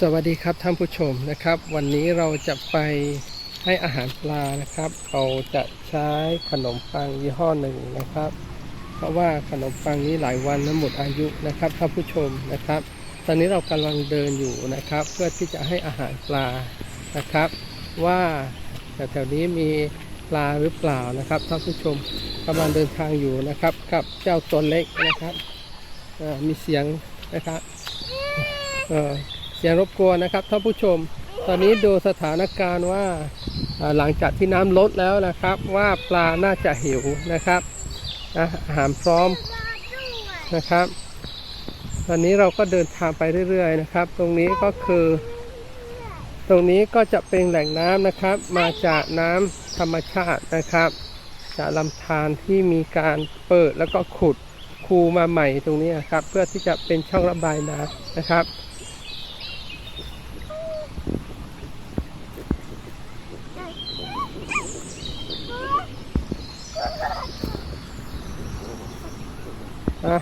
สวัสดีครับท่านผู้ชมนะครับ วันนี้เราจะไปให้อาหารปลานะครับ เราจะใช้ขนมปังยี่ห้อหนึ่งนะครับ เพราะว่าขนมปังนี้หลายวันแล้วหมดอายุนะครับท่านผู้ชมนะครับ ตอนนี้เรากำลังเดินอยู่นะครับ เพื่อที่จะให้อาหารปลานะครับ ว่าแถวๆนี้มีปลาหรือเปล่านะครับท่านผู้ชมกำลังเดินทางอยู่นะครับ กับเจ้าตัวเล็กนะครับมีเสียงนะครับ อ่อเสียงรบกวนนะครับท่านผู้ชม ตอนนี้ดูสถานการณ์ว่าหลังจากที่น้ำลดแล้วนะครับ ว่าปลาน่าจะหิวนะครับอาหารพร้อมนะครับ ตอนนี้เราก็เดินทางไปเรื่อยๆนะครับ ตรงนี้ก็คือ ตรงนี้ก็จะเป็นแหล่งน้ำนะครับ มาจากน้ำธรรมชาตินะครับ จากลำธารที่มีการเปิดแล้วก็ขุดคูมาใหม่ตรงนี้นครับ เพื่อที่จะเป็นช่องระบายน้ำนะครับ อะ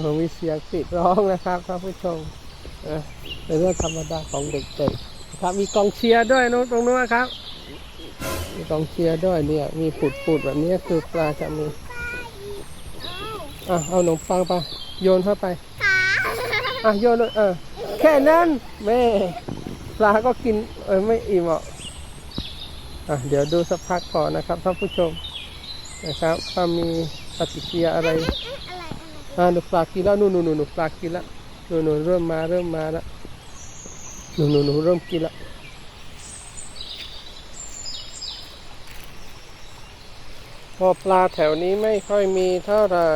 เรามีเสียงปิดร้องนะครับท่านผู้ชมเป็นเรื่องธรรมดาของเด็กๆครับมีกองเชียร์ด้วยนู้นตรงนู้นครับ มีกองเชียร์ด้วยเนี่ย มีปุดๆแบบนี้คือปลาจะมีอะเอาขนมปังไปโยนเข้าไปอะโยนเลยเออแค่นั้นแม่ปลาก็กินเออไม่อิ่มอะอะ เดี๋ยวดูสักพักก่อนนะครับท่านผู้ชมนะครับว่ามีปฏิกิริยาอะไรอ่าหนูปลากินแล้วนู่นนู่นนู่นปลากินแล้วหนู่นนู่นเริ่มมาเริ่มมาแล้วนู่นนู่นนู่นเริ่มกินแล้วพอปลาแถวนี้ไม่ค่อยมีเท่าไหร่